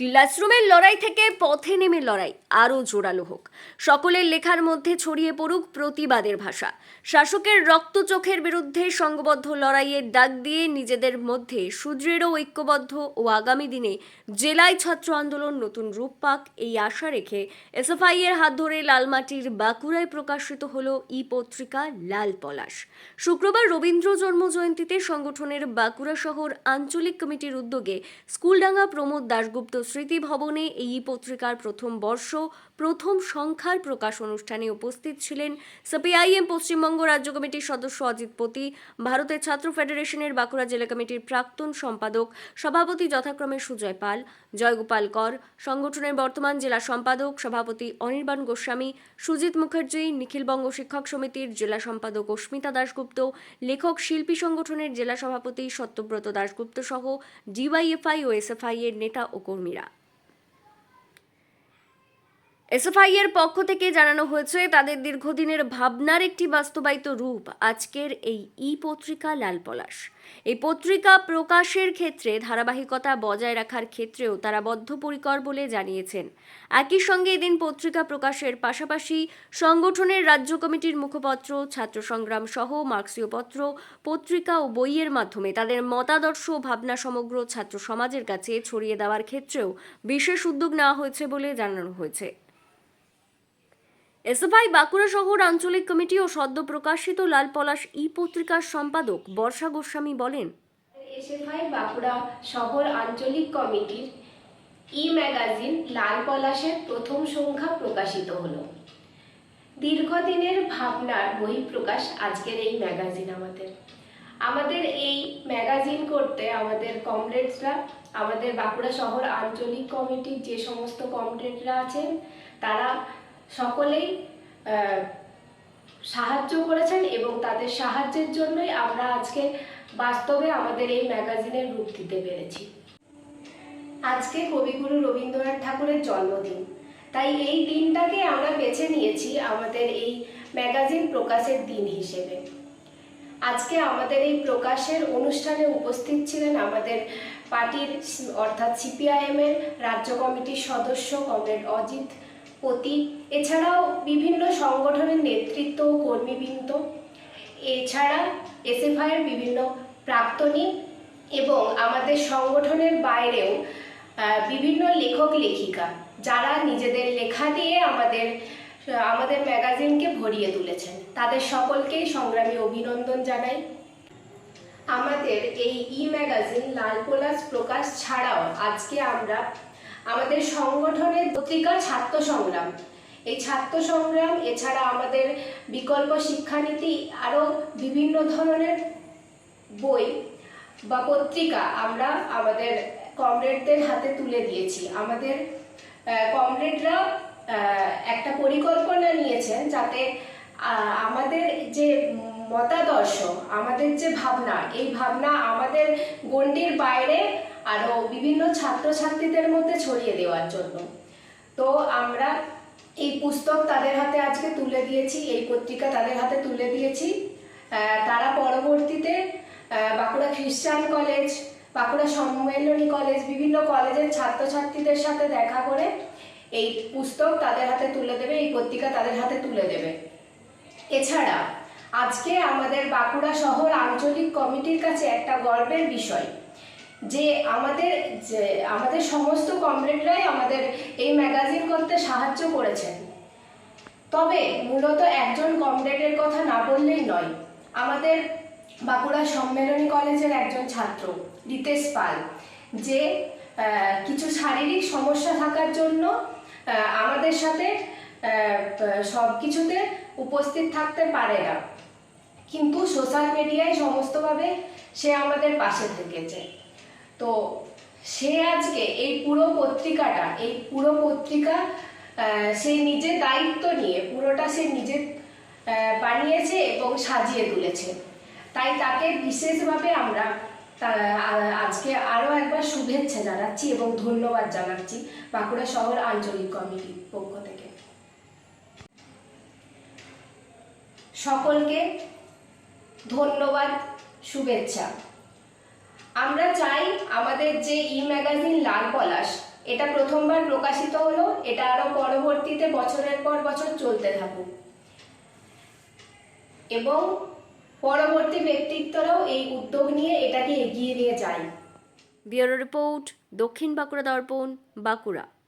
ক্লাসরুমের লড়াই থেকে পথে নেমে লড়াই, আরও জোরালো হোক। সকলের লেখার মধ্যে ছড়িয়ে পড়ুক প্রতিবাদের ভাষা। শাসকের রক্ত চোখের বিরুদ্ধে সংঘবদ্ধ লড়াইয়ের ডাক দিয়ে নিজেদের মধ্যে সুদৃঢ়, ঐক্যবদ্ধ ও আগামী দিনে জেলায় ছাত্র আন্দোলন নতুন রূপ পাক এই আশা রেখে এসএফআই এর হাত ধরে লালমাটির বাঁকুড়ায় প্রকাশিত হল ই পত্রিকা লাল পলাশ। শুক্রবার রবীন্দ্র জন্ম জয়ন্তীতে সংগঠনের বাঁকুড়া শহর আঞ্চলিক কমিটির উদ্যোগে স্কুলডাঙ্গা প্রমোদ দাশগুপ্ত স্মৃতি ভবনে এই পত্রিকার প্রথম বর্ষ প্রথম সংখ্যার প্রকাশ অনুষ্ঠানে উপস্থিত ছিলেন সিপিআইএম পশ্চিমবঙ্গ রাজ্য কমিটির সদস্য অজিত পতি, ভারতের ছাত্র ফেডারেশনের বাঁকুড়া জেলা কমিটির প্রাক্তন সম্পাদক সভাপতি যথাক্রমে সুজয় পাল, জয়গোপাল কর, সংগঠনের বর্তমান জেলা সম্পাদক সভাপতি অনির্বাণ গোস্বামী, সুজিত মুখার্জি, নিখিলবঙ্গ শিক্ষক সমিতির জেলা সম্পাদক অস্মিতা দাশগুপ্ত, লেখক শিল্পী সংগঠনের জেলা সভাপতি সত্যব্রত দাশগুপ্ত সহ ডিওয়াইএফআই ও এসএফআই এর নেতা ও কর্মীরা। এসএফআই এর পক্ষ থেকে জানানো হয়েছে, তাদের দীর্ঘদিনের ভাবনার একটি বাস্তবায়িত রূপ। আজকের এই ই পত্রিকা লাল পলাশ। এই পত্রিকা প্রকাশের ক্ষেত্রে ধারাবাহিকতা বজায় রাখার ক্ষেত্রেও তারা বদ্ধপরিকর বলে জানিয়েছেন। একই সঙ্গে এদিন পত্রিকা প্রকাশের পাশাপাশি সংগঠনের রাজ্য কমিটির মুখপত্র, ছাত্র সংগ্রাম সহ মার্ক্সীয় পত্র, পত্রিকা ও বইয়ের মাধ্যমে তাদের মতাদর্শ ভাবনা সমগ্র ছাত্র সমাজের কাছে ছড়িয়ে দেওয়ার ক্ষেত্রেও বিশেষ উদ্যোগ নেওয়া হয়েছে বলে জানানো হয়েছে। এসএফআই বাঁকুড়া শহর আঞ্চলিক কমিটি ও সদ্য প্রকাশিত লাল পলাশ ই পত্রিকার সম্পাদক বর্ষা গোস্বামী বলেন এসএফআই বাঁকুড়া শহর আঞ্চলিক কমিটির ই ম্যাগাজিন লাল পলাশের প্রথম সংখ্যা প্রকাশিত হলো। দীর্ঘদিনের ভাবনার বহিঃপ্রকাশ আজকের এই ম্যাগাজিন আমাদের। আমাদের এই ম্যাগাজিন করতে আমাদের কমরেডসরা, আমাদের বাঁকুড়া শহর আঞ্চলিক কমিটির যে সমস্ত কমরেডরা আছেন, তারা সকলেই সাহায্য করেছেন এবং তাদের সাহায্যের জন্যই আমরা আজকে বাস্তবে আমাদের এই ম্যাগাজিনের রূপ দিতে পেরেছি। আজকে কবিগুরু রবীন্দ্রনাথ ঠাকুরের জন্মদিন। তাই এই দিনটাকে আমরা বেছে নিয়েছি আমাদের এই ম্যাগাজিন প্রকাশের দিন হিসেবে। আজকে আমাদের এই প্রকাশের অনুষ্ঠানে উপস্থিত ছিলেন আমাদের পার্টির অর্থাৎ সিপিআইএম এর রাজ্য কমিটির সদস্য কমরেড অজিত পতি এছাড়াও বিভিন্ন সংগঠনের নেতৃত্ব ও কর্মীবৃন্দ, এছাড়া এসএফআই এর বিভিন্ন প্রাক্তনী এবং আমাদের সংগঠনের বাইরেও বিভিন্ন লেখক, লেখিকা, যারা নিজেদের লেখা দিয়ে আমাদের আমাদের ম্যাগাজিনকে ভরিয়ে তুলেছেন। তাদের সকলকেই সংগ্রামী অভিনন্দন জানাই। আমাদের এই ই ম্যাগাজিন লাল পলাশ প্রকাশ ছাড়াও আজকে আমরা আমাদের সংগঠনের পত্রিকা ছাত্র সংগ্রাম। এই ছাত্র সংগ্রাম, এছাড়া আমাদের বিকল্প শিক্ষানীতি, আরও বিভিন্ন ধরনের বই বা পত্রিকা আমরা আমাদের কমরেডদের হাতে তুলে দিয়েছি। আমাদের কমরেডরা একটা পরিকল্পনা নিয়েছেন যাতে আমাদের যে মতাদর্শ, আমাদের যে ভাবনা, এই ভাবনা আমাদের গণ্ডির বাইরে আরও বিভিন্ন ছাত্রছাত্রীদের মধ্যে ছড়িয়ে দেওয়ার জন্য। তো আমরা এই পুস্তক তাদের হাতে আজকে তুলে দিয়েছি, এই পত্রিকা তাদের হাতে তুলে দিয়েছি। তারা পরবর্তীতে বাঁকুড়া খ্রিস্টান কলেজ, বাঁকুড়া সম্মেলনী কলেজ, বিভিন্ন কলেজের ছাত্রছাত্রীদের সাথে দেখা করে এই পুস্তক তাদের হাতে তুলে দেবে, এই পত্রিকা তাদের হাতে তুলে দেবে। এছাড়া আজকে আমাদের বাঁকুড়া শহর আঞ্চলিক কমিটির কাছে একটা গর্বের বিষয়। যে আমাদের যে আমাদের সমস্ত কমরেডরাই আমাদের এই ম্যাগাজিন করতে সাহায্য করেছেন। তবে মূলত একজন কমরেডের কথা না বললেই নয়, আমাদের বাঁকুড়া সম্মেলনী কলেজের একজন ছাত্র, রিতেশ পাল, যে কিছু শারীরিক সমস্যা থাকার জন্য আমাদের সাথে সব কিছুতে উপস্থিত থাকতে পারে না। কিন্তু সোশ্যাল মিডিয়ায় সমস্তভাবে সে আমাদের পাশে থেকেছে। তো সে আজকে এই পুরো পত্রিকাটা, এই পুরো পত্রিকা সে নিজে দায়িত্ব নিয়ে পুরোটা সে নিজে বানিয়েছে এবং সাজিয়ে তুলেছে। তাই তাকে বিশেষভাবে আমরা আজকে আরও একবার শুভেচ্ছা জানাচ্ছি এবং ধন্যবাদ জানাচ্ছি বাঁকুড়া শহর আঞ্চলিক কমিটির পক্ষ থেকে। সকলকে ধন্যবাদ, শুভেচ্ছা। আমরা চাই আমাদের যে ই ম্যাগাজিন লাল পলাশ, এটা প্রথমবার প্রকাশিত হলো, এটা আরও পরবর্তীতে বছরের পর বছর চলতে থাকুক। এবং পরবর্তী ব্যক্তিত্বরাও এই উদ্যোগ নিয়ে এটাকে এগিয়ে নিয়ে যায়। ব্যুরো রিপোর্ট, দক্ষিণ বাঁকুড়া দর্পণ, বাঁকুড়া।